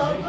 Oh,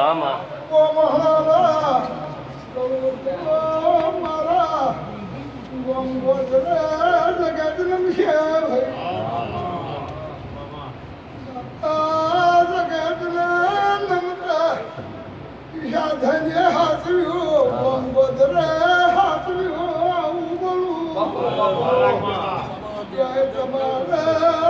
काम आ ओ महारा मारा गंगोज रे जगत नम भाई आ जगत ने नमता साधन हाथ भी हो गंगोज रे हाथ हो बोलू जय जमारा